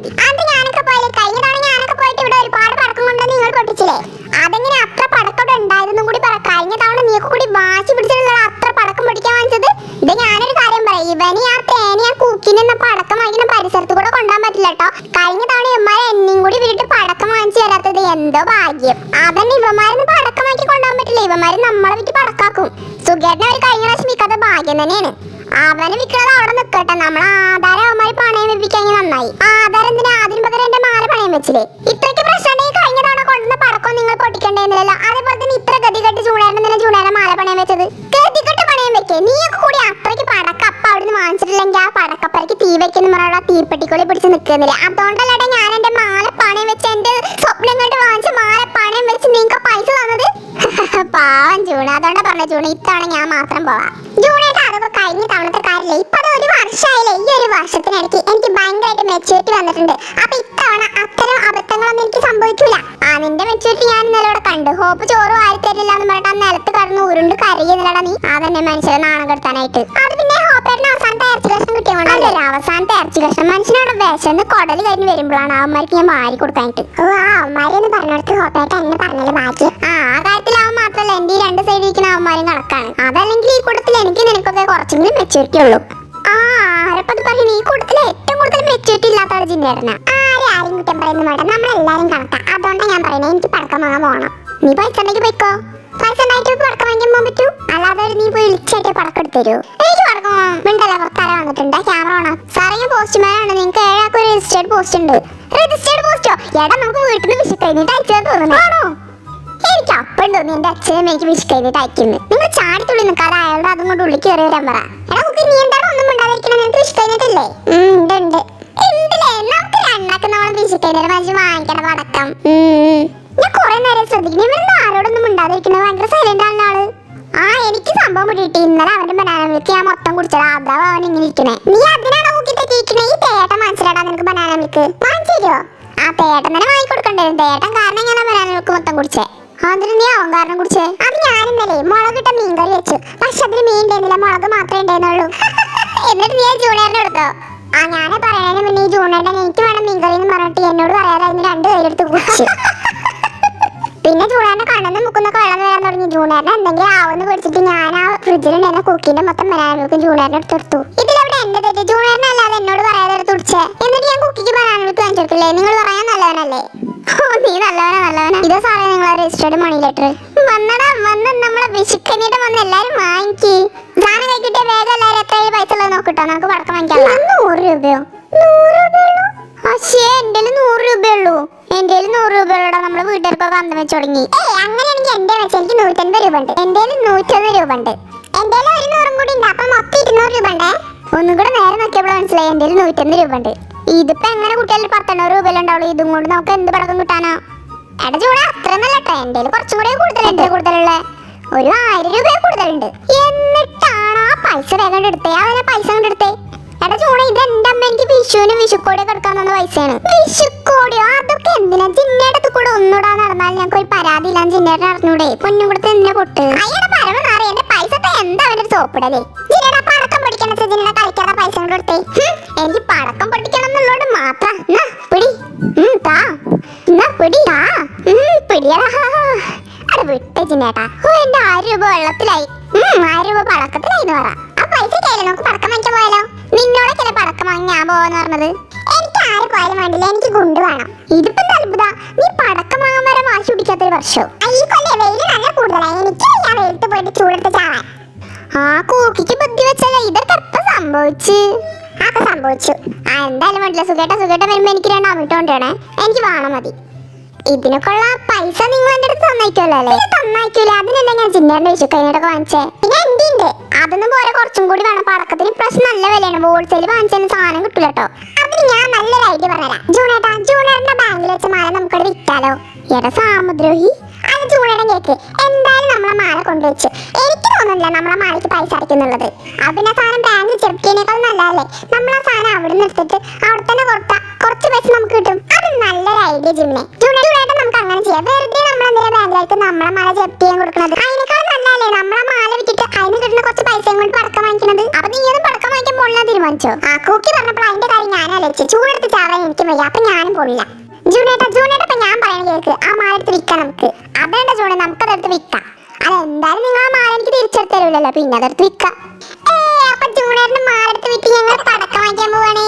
മതി. അത് ഞാനൊക്കെ പോയില്ലേ കഴിഞ്ഞ തവണ ഞാനൊക്കെ പോയിട്ട് ഇവിടെ ഒരുപാട് പടക്കം കൊണ്ടുവന്ന് നിങ്ങൾ പൊട്ടിച്ചില്ലേ? അതെങ്ങനെ അത്ര പടക്കം ഉണ്ടായതെന്നും കൂടി പറ. കഴിഞ്ഞ തവണ നീക്ക് കൂടി വാശി പിടിച്ചിട്ടുള്ള അത്ര പടക്കം പൊട്ടിക്കാൻ വാങ്ങിച്ചത്? ഇത് ഞാനൊരു കാര്യം പറയാം. ഇവന് ആ തേനി ആ കുക്കിന് പടക്കം വാങ്ങിക്കുന്ന പരിസരത്ത് കൂടെ കൊണ്ടുപോകാൻ പറ്റില്ല കേട്ടോ കഴിഞ്ഞ തവണ ഇവന്മാരെ എന്നെയും കൂടി വീട്ടിൽ പടക്കം വാങ്ങിച്ചു തരാത്തത് എന്തോ ഭാഗ്യം. അതന്നെ ഇവന്മാരൊന്നും പടക്കം വാങ്ങി കൊണ്ടുപോകാൻ പറ്റില്ല. ഇവന്മാര് നമ്മളെ വീട്ടിൽ പടക്കാക്കും. സുഖേട്ടനെ അവർ കഴിഞ്ഞ പ്രാവശ്യം വിൽക്കാത്ത ഭാഗ്യം തന്നെയാണ്. അവന് വിൽക്കുന്നത് അവിടെ നിൽക്കട്ടെ നമ്മൾ ആധാരം അവന്മാര് പണയം വെപ്പിക്കാമെങ്കിൽ നന്നായി. ആധാരം എന്തിനാ അതിന് പകരം എന്റെ വെച്ചില്ലേ ഇത്രയ്ക്ക് പ്രശ്നം തവണ കൊണ്ടുവന്ന പടക്കം നിങ്ങൾ പൊട്ടിക്കണ്ടേന്നില്ലല്ലോ. അതേപോലെ തന്നെ ഇത്ര ഗതികെട്ട് ചൂടായിരുന്നില്ല ചൂടാന മാല പണയം വെച്ചത്. ഗതികെട്ട് പണയം വെക്കേ? നീയൊക്കെ കൂടി അത്രയ്ക്ക് പടക്കപ്പ അവിടുന്ന് വാങ്ങിച്ചിട്ടില്ലെങ്കിൽ ആ പടക്കപ്പരക്ക് തീ വെക്കുന്ന പറഞ്ഞ തീപ്പെട്ടിക്കൊളി പിടിച്ച് നിൽക്കുന്നില്ല? അതുകൊണ്ടല്ലേ ഞാൻ എന്റെ മാല പണയം വെച്ച് എന്റെ സ്വപ്നം കണ്ട് വാങ്ങിച്ച മാല പണയം വെച്ച് നിങ്ങൾക്ക് പൈസ തന്നത്? പാവം ചൂട് അതുകൊണ്ടാ പറഞ്ഞ ചൂട് ഇത്തവണ ഞാൻ മാത്രം പോവാം. ജൂണേട്ടാ അതൊക്കെ കഴിഞ്ഞ തവണത്തെ കാര്യമില്ല ഇപ്പൊ ഒരു വർഷമായില്ലേ ഈ ഒരു വർഷത്തിനിടയ്ക്ക് എനിക്ക് ഭയങ്കരമായിട്ട് മെച്ചൂരിറ്റി വന്നിട്ടുണ്ട്. അപ്പൊ ഇത്തവണ മെച്ചൂരിറ്റി ഞാൻ ഇന്നലെ ഇവിടെ കണ്ടു. ഹോപ്പ് ചോറ് വാരി തരില്ല എന്ന് പറഞ്ഞിട്ട് ആ നിലത്ത് കടന്ന് ഉരുണ്ട് കരയുന്നില്ലടാ നീ. ആ തന്നെ മനുഷ്യരെ നാണം കെടുത്താനായിട്ട്. അത് പിന്നെ ഹോപ്പേട്ടന് അവസാനത്തെ ഇറച്ചി കഷ്ണം കിട്ടിയോണ്ട് അല്ലല്ല അവസാനത്തെ ഇറച്ചി കഷ്ണം. മനുഷ്യനോട് വിശന്ന് കൊടൽ കഴിഞ്ഞ് വരുമ്പോഴാണ് അവന്മാർക്ക് ഞാൻ വാരി കൊടുക്കാനായിട്ട്. ഓ ആ അവന്മാരെന്ന് പറഞ്ഞിടത്ത് ഹോപ്പേട്ട എന്നെ പറഞ്ഞത് ബാക്കി ആ ആ കാര്യത്തിൽ അവൻ മാത്രമല്ല എന്റെ ഈ രണ്ട് സൈഡിൽ ഇരിക്കുന്ന അവന്മാരും കണക്കാണ്. അതല്ലെങ്കിൽ ഈ കൂട്ടത്തിൽ എനിക്ക് നിനക്കൊക്കെ കുറച്ചെങ്കിലും മെച്ചൂരിറ്റി ഉള്ളൂ. ആ ആരപ്പത് പറഞ്ഞു ഈ കൂട്ടത്തിൽ ഏറ്റവും കൂടുതൽ മെച്ചൂരിറ്റി ഇല്ലാത്ത ഒരു ജിന്നേടന ആരും കുറ്റം പറയുന്നു വേണ്ട നമ്മളെല്ലാരും കണക്കാ. അതുകൊണ്ടാണ് ഞാൻ പറയുന്നത് എനിക്ക് പടക്കം വാങ്ങാൻ പോകണം നീ പോയി ഉണ്ടെങ്കിൽ പോയിക്കോ. പൈസ ഉണ്ടായിട്ട് പടക്കം വാങ്ങിക്കാൻ പോകാൻ പറ്റൂ? അല്ലാതെ നീ പോയി വിളിച്ചായിട്ട് പടക്കം എടുത്തരൂ എനിക്ക് പടക്കം മിണ്ടല്ല പുറത്താരെ വന്നിട്ടുണ്ട്. ക്യാമറ ഓണാ സാറേ പോസ്റ്റ്മാൻ പോസ്റ്റ്മാനാണ് നിങ്ങൾക്ക് ഏഴാൾക്ക് ഒരു രജിസ്റ്റേർഡ് പോസ്റ്റ് ഉണ്ട്. രജിസ്റ്റേർഡ് പോസ്റ്റോ എടാ നമുക്ക് വീട്ടിൽ നിന്ന് വിഷു കഴിഞ്ഞിട്ട് അയച്ചത് തോന്നുന്നു? ആണോ? എനിക്ക് അപ്പഴും തോന്നി എന്റെ അച്ഛനും എനിക്ക് വിഷ് കഴിഞ്ഞിട്ട് അയക്കുന്നു. നിങ്ങൾ ചാടിത്തുള്ളി നിൽക്കാതെ അയാളുടെ അതും കൊണ്ട് ഉള്ളിൽ കയറി വരാൻ പറ. എടാ നമുക്ക് നീ എന്താണോ ഒന്നും മിണ്ടാതിരിക്കണം? നിനക്ക് വിഷ് കഴിഞ്ഞിട്ടല്ലേ? ഉണ്ട് ഉണ്ട്. വെജിറ്റേറിയൻ നമ്മൾ മനുഷ്യൻ വാങ്ങിക്കണം ഉം. ഞാൻ കുറെ നേരം ശ്രദ്ധിക്കുന്നു. ഇവരുടെ ആരോടൊന്നും മിണ്ടാതിരിക്കുന്നത്? ഭയങ്കര സൈലന്റ് ആണ് ആൾ. ആ എനിക്ക് സംഭവം പിടിയിട്ട് ഇന്നലെ അവന്റെ ബനാന മിൽക്ക് ഞാൻ മൊത്തം കുടിച്ചത്. അതാ അവൻ ഇങ്ങനെ ഇരിക്കണേ. നീ അതിനാണോ തെറ്റിയിരിക്കണേ? ഈ തേട്ടൻ മനസ്സിലാടാ നിനക്ക് ബനാന മിൽക്ക് വാങ്ങിച്ചു ആ തേട്ടൻ തന്നെ വാങ്ങിക്കൊടുക്കണ്ടേ തേട്ടൻ കാരണം ഞാൻ ബനാന മിൽക്ക് മൊത്തം കുടിച്ചേ. അതിന് അവൻ കാരണം കുടിച്ചേ? അത് ഞാൻ ഇന്നലെ മുളകിട്ട മീൻകറി വെച്ചു. പക്ഷെ അതിന് മീൻ ഉണ്ടായിരുന്നില്ല മുളക് മാത്രമേ ഉണ്ടായിരുന്നുള്ളൂ എന്നിട്ട് നീ ജൂണിയറിന് എടുത്തോ ആ ഞാനേ പറയുന്നതിന് മുന്നേ ഈ ജൂണിയറിന്റെ എനിക്ക് വേണം. മീൻകറി എന്ന് പറഞ്ഞിട്ട് എന്നോട് പറയാതായിരുന്നു രണ്ട് കയ്യിലെടുത്ത് കുടിച്ചു പിന്നെ ജൂണിയറിന്റെ കണ്ണെന്ന് മുക്കുന്നൊക്കെ വെള്ളം വരാൻ തുടങ്ങി. ജൂണേറിനെ എന്തെങ്കിലും ആവുമെന്ന് പിടിച്ചിട്ട് ഞാൻ ആ ഫ്രിഡ്ജിലുണ്ടായിരുന്ന കുക്കിന്റെ മൊത്തം ബനാനകൾക്കും ജൂണേറിനെ എടുത്തെടുത്തു ഇതിലവിടെ എന്റെ തെറ്റ്? ജൂണിയറിന് അല്ലാതെ എന്നോട് പറയാതെ എടുത്ത് കുടിച്ചേ. എന്നിട്ട് ഞാൻ കുക്കിക്ക് ബനാനകൾക്ക് വാങ്ങിച്ചെടുക്കില്ലേ നിങ്ങൾ പറയാൻ നല്ലവനല്ലേ? നീ നല്ലവനാ നല്ലവനാ. ഇതാ സാറേ നിങ്ങളെ രജിസ്റ്റേർഡ് മണി ലെറ്റർ വന്നടാ വന്ന് നമ്മളെ വിശുക്കനീട്ടം വന്ന് എല്ലാരും വാങ്ങിക്ക്. സാധനം കഴിക്കട്ടെ വേഗം എല്ലാരും എത്ര പൈസ ഉള്ളത് നോക്കിട്ടോ. നമുക്ക് പടക്കം വാങ്ങിക്കാം രൂപയോ നൂറ് രൂപയുള്ളൂ? എന്റെ നൂറ് എന്റെ രൂപയുള്ള നമ്മൾ വീട്ടുകാർക്കൊക്കെ അന്തം വെച്ച് തുടങ്ങി. അങ്ങനെയാണെങ്കിൽ എന്റെ വെച്ച് എനിക്ക് നൂറ്റൻപത് രൂപ ഉണ്ട് എന്റെ നൂറ്റൊന്ന് രൂപ ഉണ്ട് എന്റെ ഒരു നൂറും കൂടി ഉണ്ട്. അപ്പൊ മൊത്തം ഇരുന്നൂറ് രൂപ ഉണ്ടേ ഒന്നും കൂടെ നേരെ നോക്കിയപ്പോൾ മനസ്സിലായി. എന്റെ നൂറ്റൊന്ന് രൂപ ഉണ്ട് ഇതിപ്പോ എങ്ങനെ കുട്ടികളിൽ പത്തെണ്ണൂറ് രൂപ ഉണ്ടാവുള്ളൂ. ഇതും കൊണ്ട് നമുക്ക് എന്ത് പടക്കം കിട്ടാനോ? എടാ ചൂടാ അത്ര നല്ല എന്റെ കുറച്ചും കൂടെ കൂടുതലുണ്ട് കൂടുതലുള്ള? ഒരു ആയിരം രൂപ കൂടുതലുണ്ട്. എന്നിട്ടാണ് ആ പൈസ വേഗം എടുത്തേ. അവനെ പൈസ കൊണ്ട് എടുത്തേ. എടാ ഇത് എനിക്ക് വിഷുവിന് വിഷുക്കോടി കൊടുക്കാൻ തന്ന പൈസയാണ്. വിഷുക്കോടിയോ അതൊക്കെ എന്തിനാ? ജിന്നയുടെ കൂടെ ഒന്നുകൂടാ നടന്നാൽ ഞങ്ങൾക്ക് ഒരു പരാതി ഇല്ല ജിന്നയുടെ അറിഞ്ഞൂടെ? പൊന്നും കൊടുത്ത് എന്നെ പൊട്ട്. അയ്യടെ പരമനാറി എന്റെ പൈസ എന്താ അവന്റെ സോപ്പിടലേ ജിന്നയുടെ പടക്കം പൊടിക്കണം ജിന്നയുടെ കളിക്കാതെ പൈസ കൊണ്ട് കൊടുത്തേ. എനിക്ക് പടക്കം പൊടിക്കണം എന്നുള്ളത് മാത്രം. പിടി. താ. പിടി. താ. പിടിയടാ. അത് വിട്ടേ ജിന്നേട്ടാ. ഓ എന്റെ ആയിരം രൂപ വെള്ളത്തിലായി. ആയിരം രൂപ പടക്കത്തിലായി എന്ന് പറ. ആ പൈസ കയ്യിൽ നമുക്ക് വാങ്ങി ഞാൻ പോവാന്ന് പറഞ്ഞത്? എനിക്ക് ആര് പോയാലും വേണ്ടില്ല എനിക്ക് ഗുണ്ട് വേണം. ഇതിപ്പോ അത്ഭുത? നീ പടക്കം വാങ്ങാൻ വരെ വാശി പിടിക്കാത്തൊരു വർഷം. ഈ കൊല്ലേ വെയിൽ നല്ല കൂടുതലായി എനിക്ക് ഞാൻ വെയിലത്ത് പോയിട്ട് ചൂടെടുത്ത് ചാവാൻ. ആ കൂക്കിക്ക് ബുദ്ധി വെച്ചല്ലോ ഇതൊക്കെ എപ്പോ സംഭവിച്ച്? അതൊക്കെ സംഭവിച്ചു. ആ എന്തായാലും വേണ്ടില്ല. സുഖേട്ട സുഖേട്ട വരുമ്പോ എനിക്ക് രണ്ട് അമിട്ട് കൊണ്ടുവരണേ. എനിക്ക് വേണം മതി. ഇതിനൊക്കെയുള്ള പൈസ നിങ്ങൾ എന്റെ അടുത്ത് തന്നേക്കുമല്ലോ അല്ലേ? ഇത് അതിനെന്താ ഞാൻ ചിന്നേന്റെ വിഷു കഴിഞ്ഞിട്ടൊക്കെ വാങ്ങിച്ചേ? പിന്നെ എന്റെ ഉണ്ട് അതൊന്നും പോലെ കുറച്ചും കൂടി വേണം. പടക്കത്തിന് ഇപ്രാവശ്യം നല്ല വിലയാണ്. ഹോൾസെയിൽ വാങ്ങിച്ചാൽ സാധനം കിട്ടില്ല കേട്ടോ അതിന് ഞാൻ നല്ലൊരു ഐഡിയ പറഞ്ഞുതരാം. ജൂണേട്ടാ ജൂണേട്ടന്റെ ബാങ്കിൽ വെച്ച മാല നമുക്കവിടെ വിറ്റാലോ? എടാ സാമുദ്രോഹി. അത് ജൂണേടൻ കേക്ക്. എന്തായാലും നമ്മളെ മാല കൊണ്ടുവച്ചു. എനിക്ക് തോന്നുന്നില്ല നമ്മളെ മാലയ്ക്ക് പൈസ അടയ്ക്കുന്നുള്ളത്. അതിനെ സാധനം ബാങ്കിൽ ചെറുക്കിയതിനേക്കാൾ നല്ലതല്ലേ? നമ്മളെ സാധനം അവിടെ നിന്ന് എടുത്തിട്ട് അവിടെ തന്നെ കൊടുത്താൽ കുറച്ച് പൈസ നമുക്ക് കിട്ടും. അത് നല്ലൊരു ഐഡിയ ജിമ്മിനെ ജൂണേട്ടാ നമുക്ക് അങ്ങനെ ചെയ്യാം. വെറുതെ നമ്മൾ ബാങ്കിലായിട്ട് നമ്മളെ മാല ജപ്തി ചെയ്യാൻ കൊടുക്കുന്നത് അതിനേക്കാൾ നല്ലതല്ലേ? തീരുമാനിച്ചോ ആ കൂക്കി പറഞ്ഞപ്പോൾ അതിന്റെ കാര്യം ഞാൻ വിചാരിച്ചു ചൂടെടുത്ത് ചാവാൻ എനിക്ക് വയ്യ. അപ്പൊ ഞാനും പോണില്ല. ജൂണേട്ടാ ജൂണേട്ടാ ഞാൻ പറയണ കേക്ക്. ആ മാല എടുത്ത് വിൽക്കാം നമുക്ക്. അതേണ്ട ജൂണേ നമുക്ക് അതെടുത്ത് വിൽക്കാം. അതെന്തായാലും നിങ്ങൾ ആ മാല എനിക്ക് തിരിച്ചെടുത്ത് തരൂലല്ലോ. പിന്നെ അതെടുത്ത് വിൽക്കാം. ഏ അപ്പൊ ജൂണേട്ടന് മാല എടുത്ത് വിറ്റ് ഞങ്ങൾ പടക്കം വാങ്ങിക്കാൻ പോവാണേ.